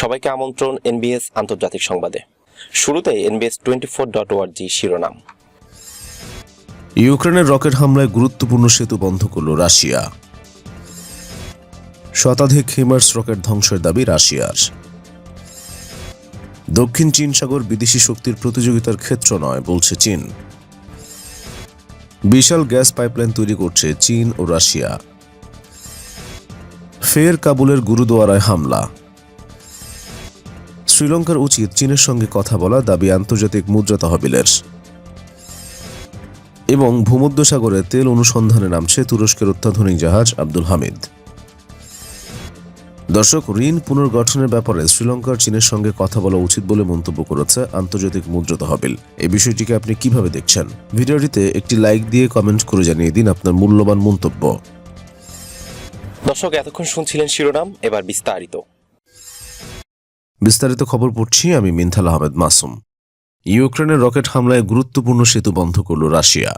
সবাইকে আমন্ত্রণ এনবিএস আন্তর্জাতিক সংবাদে। শুরুতে এনবিএস টোয়েন্টি ফোর ডট ওয়ার্জি শিরোনাম। ইউক্রেনের রকেট হামলায় গুরুত্বপূর্ণ সেতু বন্ধ করল রাশিয়া। শতাধিক হিমার্স রকেট ধ্বংসের দাবি রাশিয়ার। দক্ষিণ চীন সাগর বিদেশি শক্তির প্রতিযোগিতার ক্ষেত্র নয়, বলছে চীন। বিশাল গ্যাস পাইপলাইন তৈরি করছে চীন ও রাশিয়া। ফের কাবুলের গুরুদুয়ারায় হামলা। শ্রীলঙ্কার উচিত চীনের সঙ্গে কথা বলা দাবি আন্তর্জাতিক মুদ্রা তহবিলের। এবং ভূমধ্যসাগরে তেল অনুসন্ধানে নামছে তুরস্কের অত্যাধুনিক জাহাজ আব্দুল হামিদ। দর্শক, ঋণ পুনর্গঠনের ব্যাপারে শ্রীলঙ্কার চীনের সঙ্গে কথা বলা উচিত বলে মন্তব্য করেছে আন্তর্জাতিক মুদ্রা তহবিল। এই বিষয়টিকে আপনি কীভাবে দেখছেন? ভিডিওটিতে একটি লাইক দিয়ে কমেন্ট করে জানিয়ে দিন আপনার মূল্যবান মন্তব্য। দর্শক, এতক্ষণ শুনছিলেন শিরোনাম, এবার বিস্তারিত। বিস্তারিত খবর পড়ছি আমি মিনথাল আহমেদ মাসুম। ইউক্রেনের রকেট হামলায় গুরুত্বপূর্ণ সেতু বন্ধ করল রাশিয়া।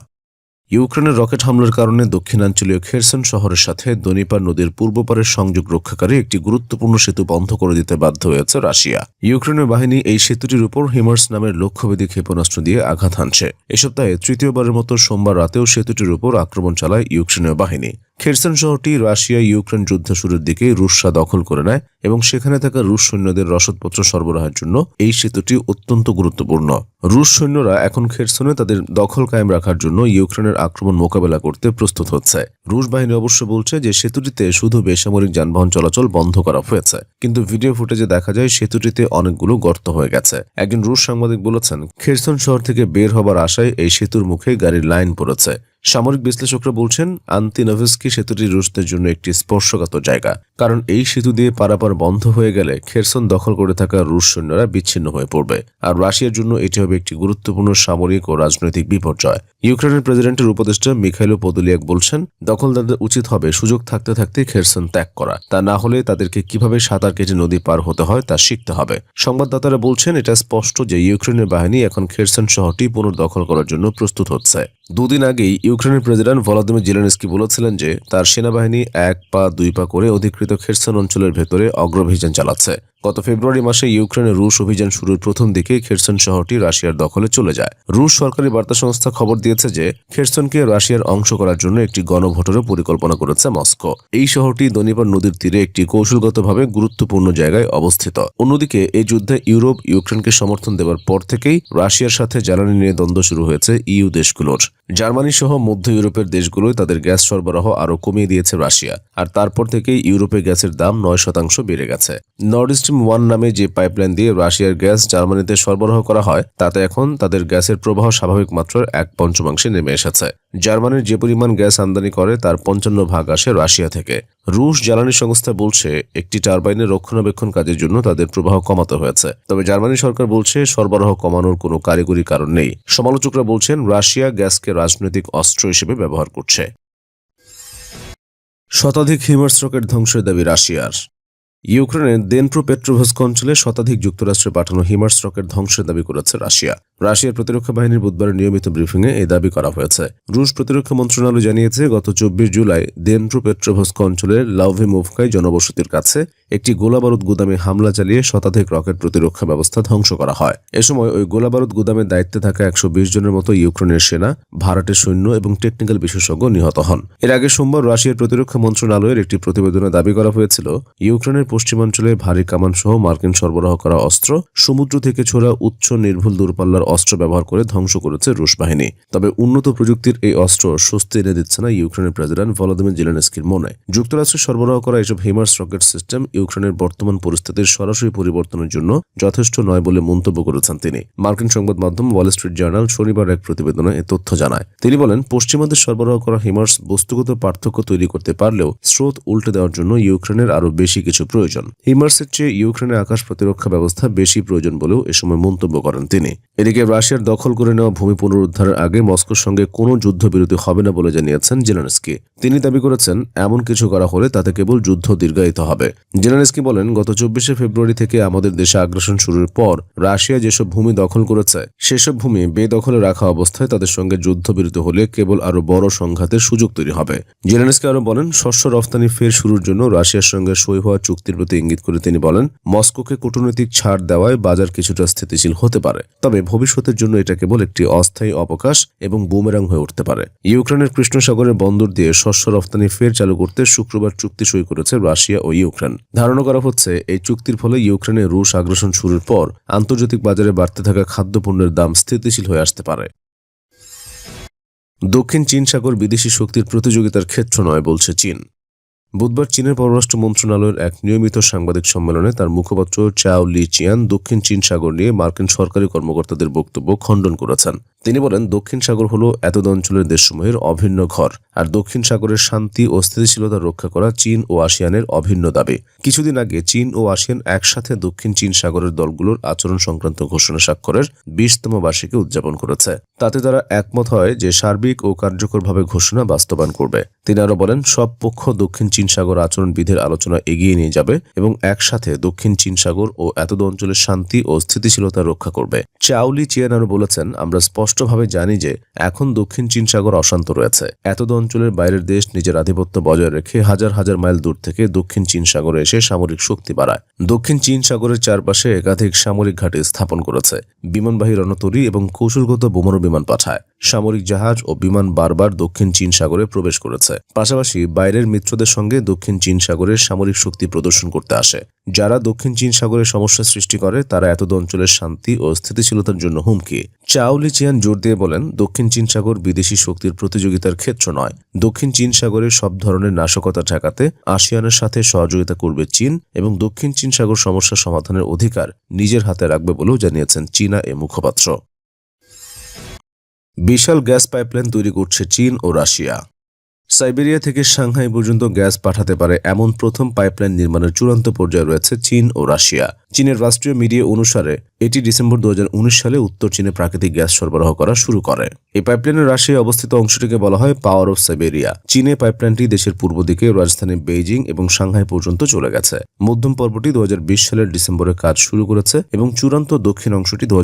ইউক্রেনের রকেট হামলার কারণে দক্ষিণাঞ্চলীয় খেরসন শহরের সাথে দনিপার নদীর পূর্ব পারের সংযোগ রক্ষাকারী একটি গুরুত্বপূর্ণ সেতু বন্ধ করে দিতে বাধ্য হয়েছে রাশিয়া। ইউক্রেনের বাহিনী এই সেতুটির উপর হিমার্স নামের লক্ষ্যভেদী ক্ষেপণাস্ত্র দিয়ে আঘাত হানছে। এ সপ্তাহে তৃতীয়বারের মতো সোমবার রাতেও সেতুটির উপর আক্রমণ চালায় ইউক্রেনীয় বাহিনী। খেরসন শহরটি রাশিয়া ইউক্রেন যুদ্ধ শুরুর দিকে রুশরা দখল করে নেয় এবং সেখানে থাকা রুশ সৈন্যদের রসদপত্র সরবরাহের জন্য এই সেতুটি অত্যন্ত গুরুত্বপূর্ণ। রুশ সৈন্যরা এখন খেরসনে তাদের দখল কায়েম রাখার জন্য ইউক্রেনের আক্রমণ মোকাবেলা করতে প্রস্তুত হচ্ছে। রুশ বাহিনী অবশ্য বলছে যে সেতুটিতে শুধু বেসামরিক যানবাহন চলাচল বন্ধ করা হয়েছে, কিন্তু ভিডিও ফুটেজে দেখা যায় সেতুটিতে অনেকগুলো গর্ত হয়ে গেছে। একজন রুশ সাংবাদিক বলেছেন, খেরসন শহর থেকে বের হবার আশায় এই সেতুর মুখে গাড়ির লাইন পড়েছে। সামরিক বিশ্লেষকরা বলছেন, আন্তিনভস্কি সেতুটি রুশদের জন্য একটি স্পর্শকাতর জায়গা। কারণ এই সেতু দিয়ে পারাপার বন্ধ হয়ে গেলে খেরসন দখল করে থাকা রুশ সৈন্যরা বিচ্ছিন্ন হয়ে পড়বে। আর রাশিয়ার জন্য এটি হবে একটি গুরুত্বপূর্ণ সামরিক ও রাজনৈতিক বিপর্যয়। ইউক্রেনের প্রেসিডেন্টের উপদেষ্টা মিখাইলো পদলিয়াক বলছেন, দখলদারদের উচিত হবে সুযোগ থাকতে থাকতে খেরসন ত্যাগ করা। তা না হলে তাদেরকে কীভাবে সাঁতার কেটে নদী পার হতে হয় তা শিখতে হবে। সংবাদদাতারা বলছেন, এটা স্পষ্ট যে ইউক্রেনের বাহিনী এখন খেরসন শহরটি পুনর্দখল করার জন্য প্রস্তুত হচ্ছে। দুদিন আগেই ইউক্রেনের প্রেসিডেন্ট ভলাদিমির জেলেনস্কি বলেছিলেন যে, তার সেনাবাহিনী এক পা, দুই পা করে অধিকৃত খেরসন অঞ্চলের ভেতরে অগ্রভিযান চালাচ্ছে। গত ফেব্রুয়ারি মাসে ইউক্রেনে রুশ অভিযান শুরুর প্রথম দিকে খেরসন শহরটি রাশিয়ার দখলে চলে যায়। রুশ সরকারি বার্তা সংস্থা খবর দিয়েছে যে, খেরসনকে রাশিয়ার অংশ করার জন্য একটি গণভোটেরও পরিকল্পনা করেছে মস্কো। এই শহরটি দনিপার নদীর তীরে একটি কৌশলগতভাবে গুরুত্বপূর্ণ জায়গায় অবস্থিত। অন্যদিকে এই যুদ্ধে ইউরোপ ইউক্রেনকে সমর্থন দেওয়ার পর থেকেই রাশিয়ার সাথে জ্বালানি নিয়ে দ্বন্দ্ব শুরু হয়েছে ইউ দেশগুলোর। জার্মানি সহ মধ্য ইউরোপের দেশগুলোই তাদের গ্যাস সরবরাহ আরও কমিয়ে দিয়েছে রাশিয়া। আর তারপর থেকেই ইউরোপে গ্যাসের দাম নয় শতাংশ বেড়ে গেছে। নর্ড স্ট্রিম ওয়ান নামে যে পাইপলাইন দিয়ে রাশিয়ার গ্যাস জার্মানিতে সরবরাহ করা হয়, তাতে এখন তাদের গ্যাসের প্রবাহ স্বাভাবিক মাত্রার এক পঞ্চমাংশে নেমে এসেছে। জার্মানির যে পরিমাণ গ্যাস আমদানি করে, তার পঞ্চান্ন ভাগ আসে রাশিয়া থেকে। রুশ জ্বালানি সংস্থা বলছে, একটি টারবাইনের রক্ষণাবেক্ষণ কাজের জন্য তাদের প্রবাহ কমাতে হয়েছে। তবে জার্মানি সরকার বলছে, সরবরাহ কমানোর কোনো কারিগরি কারণ নেই। সমালোচকরা বলছেন, রাশিয়া গ্যাসকে রাজনৈতিক অস্ত্র হিসেবে ব্যবহার করছে। শতাধিক হিমার্স রকেট ধ্বংসের দাবি রাশিয়ার। ইউক্রেনের দেনপ্রো পেট্রোভস্ক অঞ্চলে শতাধিক যুক্তরাষ্ট্রে পাঠানো হিমার্স রকেট ধ্বংসের দাবি করেছে রাশিয়া। রাশিয়ার প্রতিরক্ষা বাহিনীর বুধবার নিয়মিত ব্রিফিংয়ে এই দাবি করা হয়েছে। রুশ প্রতিরক্ষা মন্ত্রণালয় জানিয়েছে, গত চব্বিশ জুলাই দেনপ্রো পেট্রোভস্ক অঞ্চলের লাউভিমোভকাই জনবসতির কাছে একটি গোলাবারুদ গুদামে হামলা চালিয়ে শতাধিক রকেট প্রতিরক্ষা ব্যবস্থা ধ্বংস করা হয়। এ সময় ওই গোলাবারুদ গুদামের দায়িত্বে থাকা একশো বিশ জনের মতো ইউক্রেনের সেনা ভাড়াটের সৈন্য এবং টেকনিক্যাল বিশেষজ্ঞ নিহত হন। এর আগে সোমবার রাশিয়ার প্রতিরক্ষা মন্ত্রণালয়ের একটি প্রতিবেদনে দাবি করা হয়েছিল, ইউক্রেনের পশ্চিমাঞ্চলে ভারী কামান সহ মার্কিন সরবরাহ করা অস্ত্র, সমুদ্র থেকে ছোড়া উচ্চ নির্ভুল দূরপাল্লার অস্ত্র ব্যবহার করে ধ্বংস করেছে রুশ বাহিনী। তবে উন্নত প্রযুক্তির এই অস্ত্র স্বস্তি এনে দিচ্ছে না ইউক্রেনের প্রেসিডেন্ট ভলাদিমির জেলেনস্কির মনে। যুক্তরাষ্ট্রে সরবরাহ করা এসব হিমার্স রকেট সিস্টেম ইউক্রেনের বর্তমান পরিস্থিতির সরাসরি পরিবর্তনের জন্য যথেষ্ট নয় বলে মন্তব্য করেছেন তিনি। মার্কিন সংবাদ মাধ্যম ওয়াল স্ট্রিট জার্নাল শনিবার এক প্রতিবেদনে এ তথ্য জানায়। তিনি বলেন, পশ্চিমাদের সরবরাহ করা হিমার্স বস্তুগত পার্থক্য তৈরি করতে পারলেও স্রোত উল্টে দেওয়ার জন্য ইউক্রেনের আরও বেশি কিছু প্রয়োজন। হিমার্সের চেয়ে ইউক্রেনের আকাশ প্রতিরক্ষা ব্যবস্থা বেশি প্রয়োজন বলেও এ সময় মন্তব্য করেন তিনি। এদিকে এদিকে রাশিয়ার দখল করে নেওয়া ভূমি পুনরুদ্ধারের আগে মস্কোর সঙ্গে কোনো যুদ্ধবিরতি হবে না বলে জানিয়েছেন জেলেনস্কি। তিনি দাবি করেছেন, এমন কিছু করা হলে তাতে কেবল যুদ্ধ দীর্ঘায়িত হবে। জেলেনস্কি বলেন, গত চব্বিশে ফেব্রুয়ারি থেকে আমাদের দেশে আগ্রাসন শুরুর পর রাশিয়া যেসব ভূমি দখল করেছে, সেসব ভূমি বেদখলে রাখা অবস্থায় তাদের সঙ্গে যুদ্ধবিরতি হলে কেবল আরও বড় সংঘাতের সুযোগ তৈরি হবে। জেলেনস্কি আরও বলেন, শস্য রফতানি ফের শুরুর জন্য রাশিয়ার সঙ্গে সই হওয়া চুক্তির প্রতি ইঙ্গিত করে তিনি বলেন, মস্কোকে কূটনৈতিক ছাড় দেওয়ায় বাজার কিছুটা স্থিতিশীল হতে পারে। তবে ভবিষ্যতের জন্য এটা কেবল একটি অস্থায়ী অবকাশ এবং বুমেরাং হয়ে উঠতে পারে। ইউক্রেনের কৃষ্ণ সাগরের বন্দর দিয়ে শস্য রফতানি ফের চালু করতে শুক্রবার চুক্তি সই করেছে রাশিয়া ও ইউক্রেন। ধারণা করা হচ্ছে, এই চুক্তির ফলে ইউক্রেনে রুশ আগ্রাসন শুরুর পর আন্তর্জাতিক বাজারে বাড়তে থাকা খাদ্যপণ্যের দাম স্থিতিশীল হয়ে আসতে পারে। দক্ষিণ চীন সাগর বিদেশি শক্তির প্রতিযোগিতার ক্ষেত্র নয়, বলছে চীন। বুধবার চীনের পররাষ্ট্র মন্ত্রণালয়ের এক নিয়মিত সাংবাদিক সম্মেলনে তার মুখপাত্র চাও লি চিয়ান দক্ষিণ চীন সাগর নিয়ে মার্কিন সরকারি কর্মকর্তাদের বক্তব্য খণ্ডন করেছেন। তিনি বলেন, দক্ষিণ সাগর হল এতদ অঞ্চলের দেশসমূহের অভিন্ন ঘর, আর দক্ষিণ সাগরের শান্তি ও স্থিতিশীলতা রক্ষা করা চীন ও আসিয়ানের অভিন্ন দাবি। কিছুদিন আগে চীন ও আসিয়ান একসাথে দক্ষিণ চীন সাগরের দলগুলোর আচরণ সংক্রান্ত ঘোষণা স্বাক্ষরের বিশতম বার্ষিকী উদযাপন করেছে। তাতে তারা একমত হয় যে সার্বিক ও কার্যকরভাবে ঘোষণা বাস্তবায়ন করবে। তিনি আরও বলেন, সব পক্ষ দক্ষিণ চীন সাগর আচরণ বিধির আলোচনা এগিয়ে নিয়ে যাবে এবং একসাথে দক্ষিণ চীন সাগর ও এতদ অঞ্চলের শান্তি ও স্থিতিশীলতা রক্ষা করবে। চাউলি চিয়ান আরও বলেছেন, আমরা স্পষ্টভাবে জানি যে এখন দক্ষিণ চীন সাগর অশান্ত রয়েছে। এতদ অঞ্চলের বাইরের দেশ নিজের আধিপত্য বজায় রেখে হাজার হাজার মাইল দূর থেকে দক্ষিণ চীন সাগরে এসে সামরিক শক্তি বাড়ায়। দক্ষিণ চীন সাগরের চারপাশে একাধিক সামরিক ঘাঁটি স্থাপন করেছে। বিমানবাহী রণতরী এবং কৌশলগত বোমারু বিমান পাঠায়। সামরিক জাহাজ ও বিমান বারবার দক্ষিণ চীন সাগরে প্রবেশ করেছে। পাশাপাশি বাইরের মিত্রদের সঙ্গে দক্ষিণ চীন সাগরের সামরিক শক্তি প্রদর্শন করতে আসে। যারা দক্ষিণ চীন সাগরে সমস্যা সৃষ্টি করে, তারা এতদ অঞ্চলের শান্তি ও স্থিতিশীলতার জন্য হুমকি। চাওলি চিয়ান জোর দিয়ে বলেন, দক্ষিণ চীন সাগর বিদেশি শক্তির প্রতিযোগিতার ক্ষেত্র নয়। দক্ষিণ চীন সাগরে সব ধরনের নাশকতা ঠেকাতে আসিয়ানের সাথে সহযোগিতা করবে চীন এবং দক্ষিণ চীন সাগর সমস্যা সমাধানের অধিকার নিজের হাতে রাখবে বলেও জানিয়েছেন চীনা এ মুখপাত্র। বিশাল গ্যাস পাইপলাইন তৈরি করছে চীন ও রাশিয়া। সাইবেরিয়া থেকে সাংহাই পর্যন্ত গ্যাস পাঠাতে পারে এমন প্রথম পাইপলাইন নির্মাণের চূড়ান্ত পর্যায়ে রয়েছে চীন ও রাশিয়া। চীনের রাষ্ট্রীয় মিডিয়া অনুসারে এটি ডিসেম্বর দু হাজার উনিশ সালে উত্তর চীনে প্রাকৃতিক গ্যাস সরবরাহ করা শুরু করে। এই পাইপলাইনের রাশিয়ায় অবস্থিত অংশটিকে বলা হয় পাওয়ার অফ সাইবেরিয়া। চীনে পাইপলাইনটি দেশের পূর্ব দিকে রাজধানী বেইজিং এবং সাংহাই পর্যন্ত চলে গেছে। মধ্যম পর্বটি দু সালের ডিসেম্বরে কাজ শুরু করেছে এবং চূড়ান্ত দক্ষিণ অংশটি দু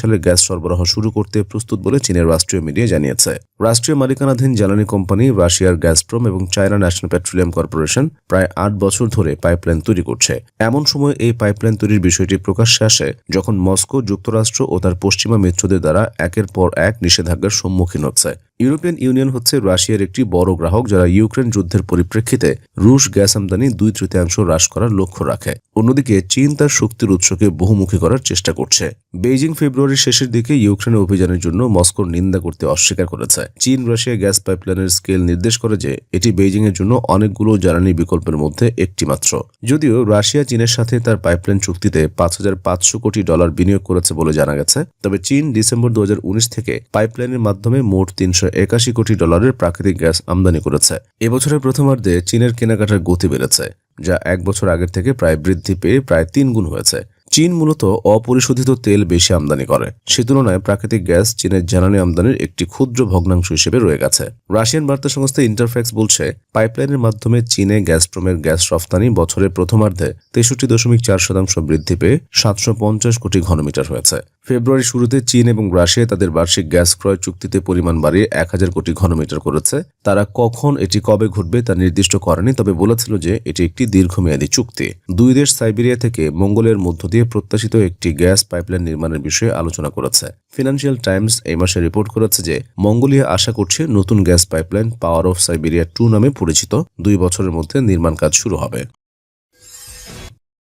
সালে গ্যাস সরবরাহ শুরু করতে প্রস্তুত বলে চীনের রাষ্ট্রীয় মিডিয়া জানিয়েছে। রাষ্ট্রীয় মালিকানাধীন জ্বালানি কোম্পানি রাশিয়ার গ্যাসপ্রম এবং চায়না ন্যাশনাল পেট্রোলিয়াম কর্পোরেশন প্রায় আট বছর ধরে পাইপলাইন তৈরি করছে। এমন সময় এই পাইপলাইন তৈরির বিষয়টি প্রকাশ্যে আসে যখন মস্কো যুক্তরাষ্ট্র ও তার পশ্চিমা মিত্রদের দ্বারা একের পর এক নিষেধাজ্ঞার সম্মুখীন হচ্ছে। ইউরোপিয়ান ইউনিয়ন হচ্ছে রাশিয়ার একটি বড় গ্রাহক যারা ইউক্রেন যুদ্ধের পরিপ্রেক্ষিতে রুশ গ্যাস আমদানি দুই তৃতীয়াংশ হ্রাস করার লক্ষ্য রাখে। অন্যদিকে চীন তার শক্তির উৎসকে বহুমুখী করার চেষ্টা করছে। বেইজিং ফেব্রুয়ারির শেষের দিকে ইউক্রেনের অভিযানের জন্য মস্কোর নিন্দা করতে অস্বীকার করেছে। চীন রাশিয়া গ্যাস পাইপলাইনের স্কেল নির্দেশ করে যে এটি বেইজিং এর জন্য অনেকগুলো জ্বালানি বিকল্পের মধ্যে একটি মাত্র যদিও রাশিয়া চীনের সাথে তার পাইপলাইন চুক্তিতে পাঁচ হাজার পাঁচশো কোটি ডলার বিনিয়োগ করেছে বলে জানা গেছে। তবে চীন ডিসেম্বর দু হাজার উনিশ থেকে পাইপলাইনের মাধ্যমে মোট তিনশো একাশি কোটি ডলারের প্রাকৃতিক গ্যাস আমদানি করেছে। এবছরের প্রথমার্ধে চীনের কেনাকাটার গতি বেড়েছে, যা এক বছর আগের থেকে প্রায় বৃদ্ধি পেয়ে প্রায় তিন গুণ হয়েছে। চীন মূলত অপরিশোধিত তেল বেশি আমদানি করে। সে তুলনায় প্রাকৃতিক গ্যাস চীনের জ্বালানি আমদানির একটি ক্ষুদ্র ভগ্নাংশ হিসেবে রয়ে গেছে। রাশিয়ান বার্তা সংস্থা ইন্টারফ্যাক্স বলছে, পাইপলাইনের মাধ্যমে চীনে গ্যাসপ্রমের গ্যাস রফতানি বছরের প্রথমার্ধে তেষট্টি দশমিক চার শতাংশ বৃদ্ধি পেয়ে সাতশো পঞ্চাশ কোটি ঘনমিটার হয়েছে। ফেব্রুয়ারি শুরুতে চীন এবং রাশিয়া তাদের বার্ষিক গ্যাস ক্রয় চুক্তিতে পরিমাণ বাড়িয়ে এক হাজার কোটি ঘনমিটার করেছে। তারা কখন এটি কবে ঘটবে তা নির্দিষ্ট করেনি, তবে বলেছিল যে এটি একটি দীর্ঘমেয়াদী চুক্তি। দুই দেশ সাইবেরিয়া থেকে মঙ্গলের মধ্য দিয়ে প্রত্যাশিত একটি গ্যাস পাইপলাইন নির্মাণের বিষয়ে আলোচনা করেছে। ফিনান্সিয়াল টাইমস এই মাসে রিপোর্ট করেছে যে মঙ্গোলিয়া আশা করছে নতুন gas pipeline power of Siberia two নামে পরিচিত দুই বছরের মধ্যে নির্মাণ কাজ শুরু হবে।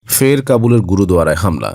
ফের কাবুলের গুরুদুয়ারায় হামলা।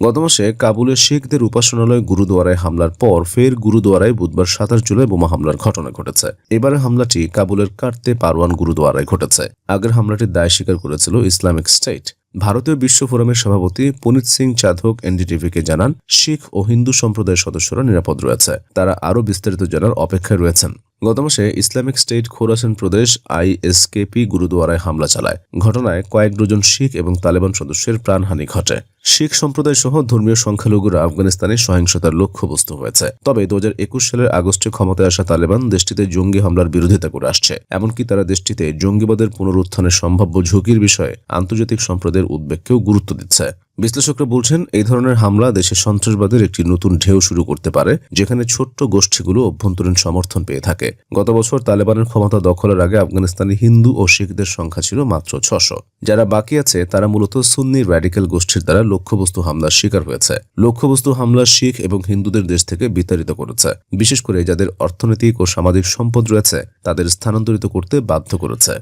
গত মাসে কাবুলের শিখদের উপাসনালয় গুরুদুয়ারায় হামলার পর ফের গুরুদুয়ারায় বুধবার সাতাশ জুলাই বোমা হামলার ঘটনা ঘটেছে। এবারে হামলাটি কাবুলের কার্তে পারওয়ান গুরুদুয়ারায় ঘটেছে। আগের হামলাটির দায় স্বীকার করেছিল ইসলামিক স্টেট। ভারতীয় বিশ্ব ফোরামের সভাপতি পুনিত সিং চাধক এনডিটিভিকে জানান, শিখ ও হিন্দু সম্প্রদায়ের সদস্যরা নিরাপদ রয়েছে। তারা আরও বিস্তারিত জানার অপেক্ষায় রয়েছেন। গত মাসে ইসলামিক স্টেট খোরাসান প্রদেশ আইএসকেপি গুরুদুয়ারায় হামলা চালায়। ঘটনায় কয়েক ডজন শিখ এবং তালেবান সদস্যের প্রাণহানি ঘটে। শিখ সম্প্রদায় সহ ধর্মীয় সংখ্যালঘুরা আফগানিস্তানে সহিংসতার লক্ষ্যবস্তু হয়েছে। তবে দু হাজার একুশ সালের আগস্টে ক্ষমতায় আসা তালেবান দেশটিতে জঙ্গি হামলার বিরোধিতা করে আসছে। এমনকি তারা দেশটিতে জঙ্গিবাদের পুনরুত্থানের সম্ভাব্য ঝুঁকির বিষয়ে আন্তর্জাতিক সম্প্রদায়ের উদ্বেগকেও গুরুত্ব দিচ্ছে। বিশ্লেষকরা বলছেন, এই ধরনের হামলা দেশে সন্ত্রাসবাদের একটি নতুন ঢেউ শুরু করতে পারে, যেখানে ছোট্ট গোষ্ঠীগুলো অভ্যন্তরীণ সমর্থন পেয়ে থাকে। গত বছর তালেবানের ক্ষমতা দখলের আগে আফগানিস্তানে হিন্দু ও শিখদের সংখ্যা ছিল মাত্র ছশো যারা বাকি আছে, তারা মূলত সুন্নি র্যাডিক্যাল গোষ্ঠীর দ্বারা লক্ষ্যবস্তু হামলার শিকার হয়েছে। লক্ষ্যবস্তু হামলা শিখ এবং হিন্দুদের দেশ থেকে বিতাড়িত করেছে। বিশেষ করে যাদের অর্থনৈতিক ও সামাজিক সম্পদ রয়েছে, তাদের স্থানান্তরিত করতে বাধ্য করেছে।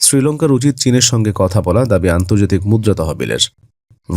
শ্রীলঙ্কার উচিত চীনের সঙ্গে কথা বলা দাবি আন্তর্জাতিক মুদ্রা তহবিলের।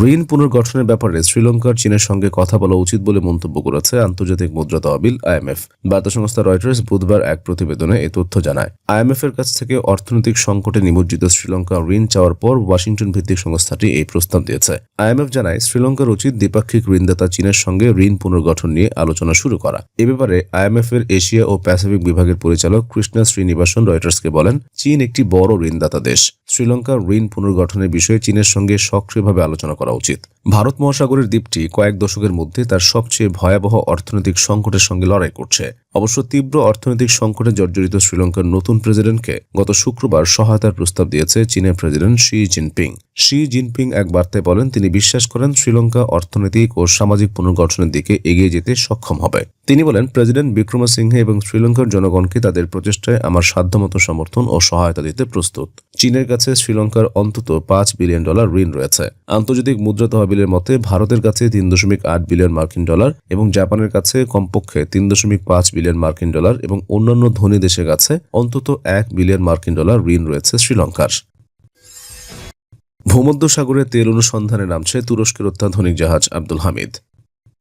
ঋণ পুনর্গঠনের ব্যাপারে শ্রীলঙ্কার চীনের সঙ্গে কথা বলা উচিত বলে মন্তব্য করেছে আন্তর্জাতিক মুদ্রা তহবিল আইএমএফ। বার্তা সংস্থা রয়টার্স বুধবার এক প্রতিবেদনে এ তথ্য জানায়। আইএমএফ এর কাছ থেকে অর্থনৈতিক সংকটে নিমজ্জিত শ্রীলঙ্কা ঋণ চাওয়ার পর ওয়াশিংটন ভিত্তিক সংস্থাটি এই প্রস্তাব দিয়েছে। আইএমএফ জানায়, শ্রীলঙ্কার উচিত দ্বিপাক্ষিক ঋণদাতা চীনের সঙ্গে ঋণ পুনর্গঠন নিয়ে আলোচনা শুরু করা। এ ব্যাপারে আইএমএফ এর এশিয়া ও প্যাসিফিক বিভাগের পরিচালক কৃষ্ণা শ্রীনিবাসন রয়টার্সকে বলেন, চীন একটি বড় ঋণদাতা দেশ। শ্রীলঙ্কার ঋণ পুনর্গঠনের বিষয়ে চীনের সঙ্গে সক্রিয়ভাবে আলোচনা করা উচিত। ভারত মহাসাগরের দ্বীপটি কয়েক দশকের মধ্যে তার সবচেয়ে ভয়াবহ অর্থনৈতিক সংকটের সঙ্গে লড়াই করছে। অবশ্য তীব্র অর্থনৈতিক সংকটে জর্জরিত শ্রীলঙ্কার নতুন প্রেসিডেন্টকে গত শুক্রবার সহায়তার প্রস্তাব দিয়েছে চীনের president Xi Jinping. Xi Jinping এক বার্তায় বলেন, তিনি বিশ্বাস করেন শ্রীলঙ্কা অর্থনৈতিক ও সামাজিক পুনর্গঠনের দিকে এগিয়ে যেতে সক্ষম হবে। তিনি বলেন, প্রেসিডেন্ট বিক্রমসিংহে এবং শ্রীলঙ্কার জনগণকে তাদের প্রচেষ্টায় আমার সাধ্যমতো সমর্থন ও সহায়তা দিতে প্রস্তুত। চীনের কাছে শ্রীলঙ্কার অন্তত পাঁচ বিলিয়ন ডলার ঋণ রয়েছে। আন্তর্জাতিক মুদ্রা তহবিলের মতে, ভারতের কাছে তিন দশমিক আট বিলিয়ন মার্কিন ডলার এবং জাপানের কাছে কমপক্ষে তিন দশমিক পাঁচ বিলিয়ন মার্কিন ডলার এবং অন্যান্য ধনী দেশের কাছে অন্তত এক বিলিয়ন মার্কিন ডলার ঋণ রয়েছে শ্রীলঙ্কার। ভূমধ্য সাগরে তেল অনুসন্ধানে নামছে তুরস্কের অত্যাধুনিক জাহাজ আব্দুল হামিদ।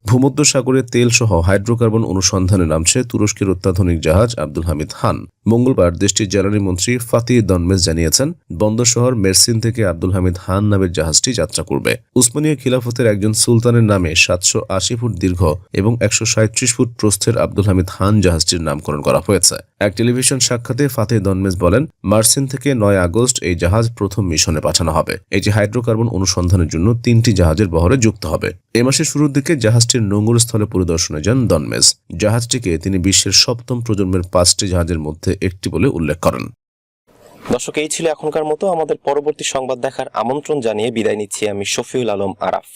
ভূমধ্য সাগরে তেল সহ হাইড্রোকার্বন অনুসন্ধানে নামছে তুরস্কের অত্যাধুনিক জাহাজ আব্দুল হামিদ খান। মঙ্গলবার দেশটির জ্বালানি মন্ত্রী ফাতি দনমেজ জানিয়েছেন, বন্দর শহর মেরসিন থেকে আব্দুল হামিদ হান নামের জাহাজটি যাত্রা করবে। উসমানীয় খিলাফতের একজন সুলতানের নামে সাতশো আশি ফুট দীর্ঘ এবং একশো সাঁত্রিশ ফুট প্রস্থের আব্দুল হামিদ হান জাহাজটির নামকরণ করা হয়েছে। এক টেলিভিশন সাক্ষাতে ফাতে দনমেজ বলেন, মার্সিন থেকে নয় আগস্ট এই জাহাজ প্রথম মিশনে পাঠানো হবে। এটি হাইড্রোকার্বন অনুসন্ধানের জন্য তিনটি জাহাজের বহরে যুক্ত হবে। এ মাসের শুরুর দিকে জাহাজটির নোঙ্গর স্থলে পরিদর্শনে যান দনমেজ। জাহাজটিকে তিনি বিশ্বের সপ্তম প্রজন্মের পাঁচটি জাহাজের মধ্যে একটি বলে উল্লেখ করেন। দর্শক, এই ছিল এখনকার মতো। আমাদের পরবর্তী সংবাদ দেখার আমন্ত্রণ জানিয়ে বিদায় নিচ্ছি আমি শফিউল আলম আরাফ।